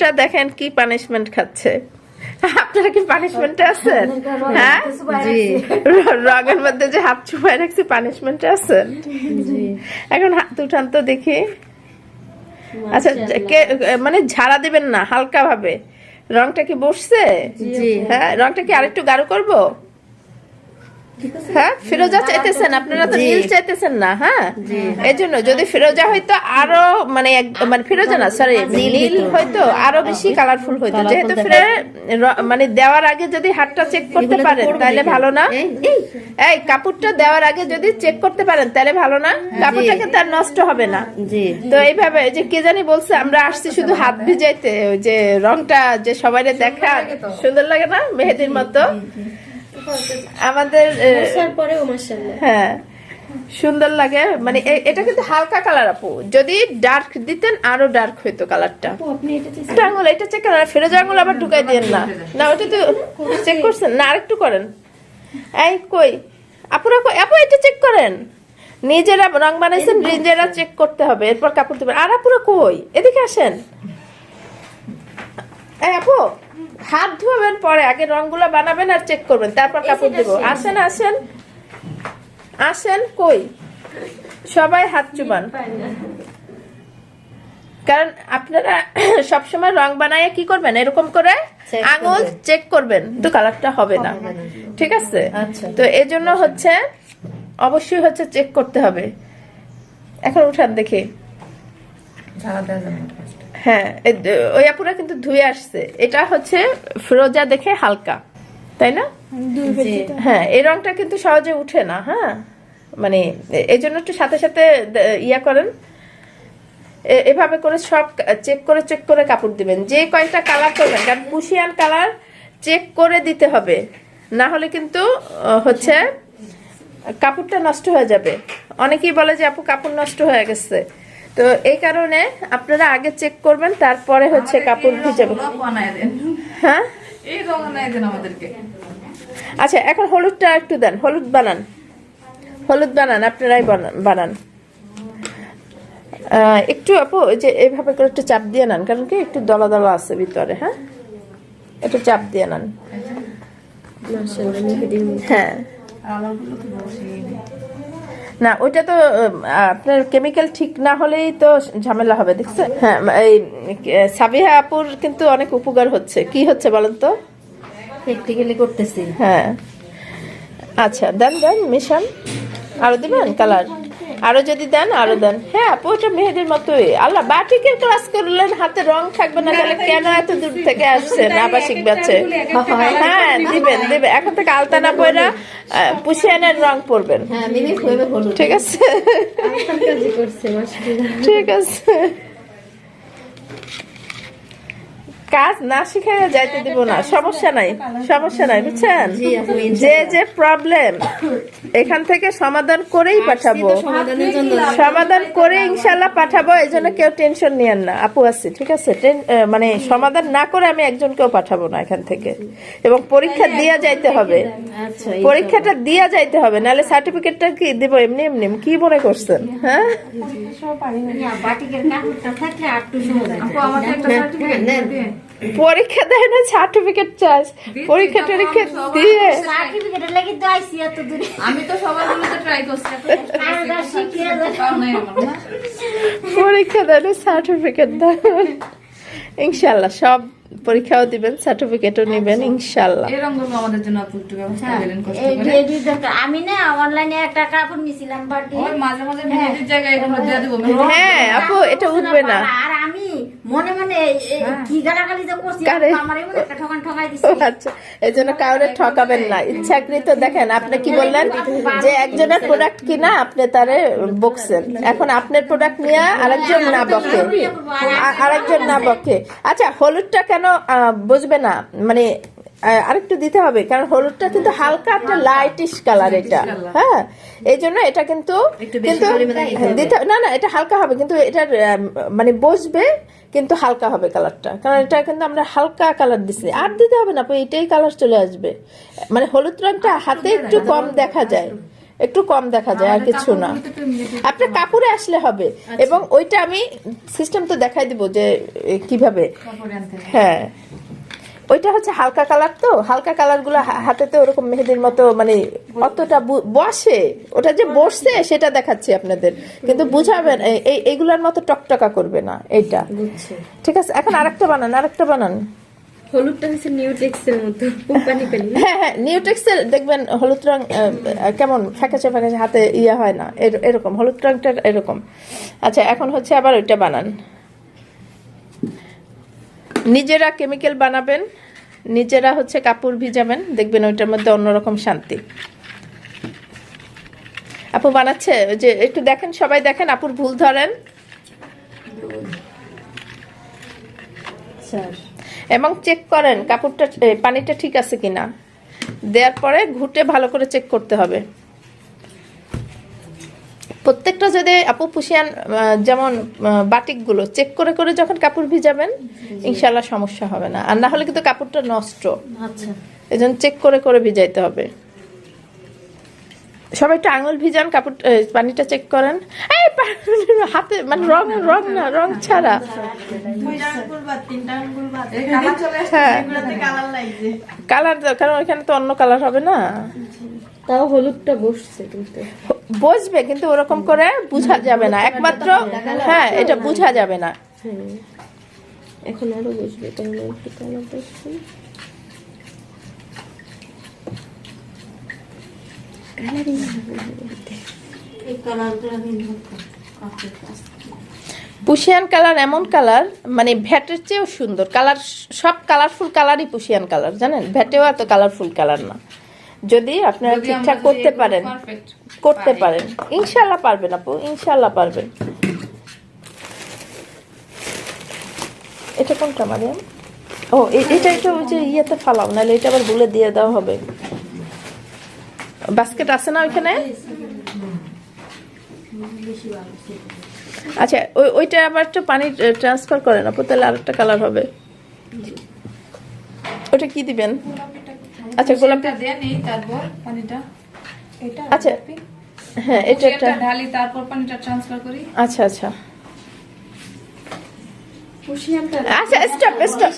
স্টুডেন্টরা দেখেন কি পানিশমেন্ট খাচ্ছে। আপনারা কি পানিশমেন্টে আছেন? হ্যাঁ? রগের মধ্যে যে হাত চুপায় রাখছি পানিশমেন্টে আছেন? এখন হাত উঠান তো দেখি। আচ্ছা কে মানে ঝাড়া দিবেন না হালকা ভাবে রংটা কি বসছে? হ্যাঁ রংটা কি আরেকটু গাঢ় করব? হ্যাঁ ফিরোজা চাইতেছেন আপনারা তো নীল চাইতেছেন না হ্যাঁ? এই জন্য যদি ফিরোজা হয়তো আরও মানে মানে ফিরোজা না সরি নীল হয়তো আরও বেশি কালারফুল হইতো। যেহেতু ফিরে মানে দেওয়ার আগে যদি হাতটা চেক করতে পারেন তাহলে ভালো না? এই, কাপড়টা দেওয়ার আগে যদি চেক করতে পারেন তাহলে ভালো না? কাপড়টা কিন্তু আর নষ্ট হবে না। তো এইভাবে যে কে জানি বলছে আমরা আসছি শুধু হাত ভিজাইতে যে রংটা যে সবাই দেখা সুন্দর লাগে না? মেহেদির মতো? আমাদের পরেও মাশাআল্লাহ। হ্যাঁ সুন্দর লাগে। মানে এটা কিন্তু হালকা কালার আপু। যদি ডার্ক দিতেন আরও ডার্ক হইতো কালারটা আঙুল এটা চেক করেন। ফেরোজা আঙুল আবার ঢুকাই দিয়েন না। না ওটা তো চেক করছেন? না আরেকটু করেন। এই কই? আপুরা কই? আপু এটা চেক করেন। নিজেরা রং বানাইছেন নিজেরা চেক করতে হবে। এরপর কাপড় দেবেন আর আপুরা কই? এদিকে আসেন। এই আপু। হাত ধোয়াবেন পরে আগে রংগুলো বানাবেন আর চেক করবেন তারপর কাপড় দেবো আসেন আসেন। আসেন কই? সবাই হাত চুবান। কারণ আপনারা সবসময় রং বানায় কি করবেন? এরকম করে আঙুল চেক করবেন। তো কালারটা হবে না। ঠিক আছে? আচ্ছা। তো এই জন্য হচ্ছে অবশ্যই হচ্ছে চেক করতে হবে। এখন উঠান দেখি। হ্যাঁ ওই আপুরা কিন্তু ধুয়ে আসছে। এটা হচ্ছে ফিরোজা দেখে হালকা তাই না? হ্যাঁ এই রংটা কিন্তু সহজে উঠে না হ্যাঁ? মানে এই জন্য একটু সাথে সাথে ইয়া করেন। এ- এভাবে করে সব চেক করে চেক করে কাপড় দিবেন। যে কয়েকটা কালার করবেন কারণ পুশিয়ান কালার চেক করে দিতে হবে। না হলে কিন্তু হচ্ছে কাপড়টা নষ্ট হয়ে যাবে। অনেকেই বলে যে আপু কাপড় নষ্ট হয়ে গেছে। তো এই কারণে আপনারা আগে চেক করবেন তারপরে হচ্ছে কাপড় ভিজাবে হ্যাঁ? এই রং আনায় দেন আমাদেরকে। আচ্ছা এখন হলুদটা একটু দেন হলুদ বানান। হলুদ বানান আপনারাই বানান বানান। একটু আপু ওই যে এইভাবে করে একটু চাপ দিয়ে নেন কারণ কি একটু দলা দলা আছে ভিতরে হ্যাঁ? একটু চাপ দিয়ে নেন। হ্যাঁ। না ওইটা তো আপনার কেমিক্যাল ঠিক না হলেই তো ঝামেলা হবে দেখছে হ্যাঁ এই সাবিহা আপুর কিন্তু অনেক উপকার হচ্ছে। কি হচ্ছে বলেন তো? প্র্যাকটিক্যালি করতেছি। হ্যাঁ। আচ্ছা দেন দেন মিশন। আরও দিবেন কালার আরও যদি দেন আরও দেন। হ্যাঁ আপু ওটা মেহেদির মতোই। আল্লাহ বাটিকের ক্লাস করলেন হাতে রং থাকবে না তাহলে কেন এত দূর থেকে আসছেন? আবাসিক ব্যাচে। হ্যাঁ দিবেন দিবেন। এখন থেকে আলতানা পয়রা পুষিয়ানের রং পরবেন। হ্যাঁ ঠিক আছে। কাজই করছে মাশাআল্লাহ ঠিক আছে। কাজ না শিখাইয়া যাইতে দিব না। সমস্যা নাই সমস্যা নাই বুঝছেন? যে যে প্রবলেম এখান থেকে সমাধান করেই পাঠাবো। সমাধান করে ইনশাল্লাহ পাঠাবো এই জন্য কেউ টেনশন নিয়েন না। আপু আছে ঠিক আছে? মানে সমাধান না করে আমি একজনকেও পাঠাবো না এখান থেকে। এবং পরীক্ষা দিয়া যাইতে হবে। আচ্ছা পরীক্ষাটা দিয়া যাইতে হবে নাহলে সার্টিফিকেটটা কি দিব এমনি এমনি? কি মনে করছেন হ্যাঁ? থাকলে পরীক্ষা দেয় না সার্টিফিকেট চাস। পরীক্ষা টরীক্ষা দিয়ে। লাগি এত দূরে আমি তো সবার গুলোতে ট্রাই করছি। পরীক্ষা দেয় না সার্টিফিকেট দেয়। সব পরীক্ষাও দিবেন সার্টিফিকেটও নেবেন ইনশাল্লাহ এই রঙগুলো আমাদের জন্য আপু একটু ব্যবস্থা দিলেন কষ্ট করে। রেডি দরকার আমি না অনলাইনে একটা কাপড় নিছিলাম বাটি ওই মাঝে মাঝে মেহেদির জায়গায় এগুলো দিয়ে দেবো হ্যাঁ আপু এটা উঠবে না। আর আমি মনে মনে এই- এই কি গালাগালি যে করছি কারে? আমার একটা ঠকান ঠকাই দিছি। আচ্ছা এই জন্য কাউরে ঠকাবেন না। ইচ্ছাকৃত দেখেন আপনি কি বললেন? যে একজনের প্রোডাক্ট কিনা আপনি তারে বকছেন। এখন আপনার প্রোডাক্ট নিয়ে আরেকজন না বকে। আরেকজন না বকে। আচ্ছা হলুদটা কেন বুঝবে না? মানে আরেকটু দিতে হবে কারণ হলুদটা কিন্তু হালকা একটা লাইটিশ কালার এটা। হ্যাঁ এই জন্য এটা কিন্তু কিন্তু দিতে হবে। না না এটা হালকা হবে কিন্তু এটার মানে বসবে কিন্তু হালকা হবে কালারটা। কারণ এটা কিন্তু আমরা হালকা কালার দিছি আর দিতে হবে না এটাই কালার চলে আসবে। মানে হলুদ রঙটা হাতে একটু কম দেখা যায়। একটু কম দেখা যায় আর কিছু না। আপনার কাপড়ে আসলে হবে। এবং ওইটা আমি সিস্টেম তো দেখাই দিব যে কীভাবে। হ্যাঁ। ওইটা হচ্ছে হালকা কালার তো হালকা কালারগুলো হা- হাতেতে ওরকম মেহেদির মতো মানে অতটা বসে। ওটা যে বসছে সেটা দেখাচ্ছি আপনাদের। কিন্তু বুঝাবেন এই- এই এইগুলোর মতো টকটকা করবে না এইটা। ঠিক আছে এখন আরেকটা বানান আরেকটা বানান। হলুদটা হচ্ছে নিউটেক্সের মতো হ্যাঁ হ্যাঁ নিউটেক্সের দেখবেন হলুদ রং আহ, আহ, কেমন ফ্যাকাশে ফ্যাকাশে হাতে ইয়ে হয় না এর- এরকম হলুদ রংটা এরকম। আচ্ছা এখন হচ্ছে আবার ওইটা বানান। নিজেরা কেমিক্যাল বানাবেন নিজেরা হচ্ছে কাপড় ভিজাবেন দেখবেন ওইটার মধ্যে অন্যরকম শান্তি। আপু বানাচ্ছে? যে একটু দেখেন সবাই দেখেন আপুর ভুল ধরেন। এবং চেক করেন কাপড়টা পানিটা ঠিক আছে কিনা। দেওয়ার পরে ঘুটে ভালো করে চেক করতে হবে। প্রত্যেকটা যদি আপু পুষিয়ান যেমন বাটিকগুলো চেক করে করে যখন কাপড় ভিজাবেন ইনশাল্লাহ সমস্যা হবে না। আর না হলে কিন্তু কাপড়টা নষ্ট। আচ্ছা। এই জন্য চেক করে করে ভিজাইতে হবে। সবাই একটু আঙুল ভিজান কাপড় পানিটা চেক করেন। এই হাতে মানে রং রং না রং ছাড়া। হ্যাঁ। কালার কারণ ওইখানে তো অন্য কালার হবে না। তাও হলুদটা বসছে কিন্তু। বসবে কিন্তু ওরকম করে বোঝা যাবে না। একমাত্র হ্যাঁ এটা বোঝা যাবে না। এখন আরও বসবে একটু কালার বসছে পুশিয়ান কালার এমন কালার মানে ভ্যাটের চেয়েও সুন্দর। কালার সব কালারফুল কালারই পুশিয়ান কালার জানেন? ভ্যাটেও এত কালারফুল কালার না। যদি আপনারা ঠিকঠাক করতে পারেন করতে পারেন। ইনশাল্লাহ পারবেন আপু ইনশাল্লাহ পারবেন। এটা কোনটা মারিয়াম? ও এটা এটা ওই যে ইয়েতে ফালাও নাহলে এটা আবার বলে দিয়ে দেওয়া হবে। বাস্কেট আছে না ওইখানে? আচ্ছা ওই ওইটা আবার একটু পানি ট্রান্সফার করেন আপু তাহলে আরেকটা কালার হবে। ওটা কি দিবেন? আচ্ছা গোলাপি এটা দেন এই তারপর পানিটা। এটা আচ্ছা হ্যাঁ এটা একটা ঢালি তারপর পানিটা ট্রান্সফার করি। আচ্ছা আচ্ছা। আচ্ছা স্টপ স্টপ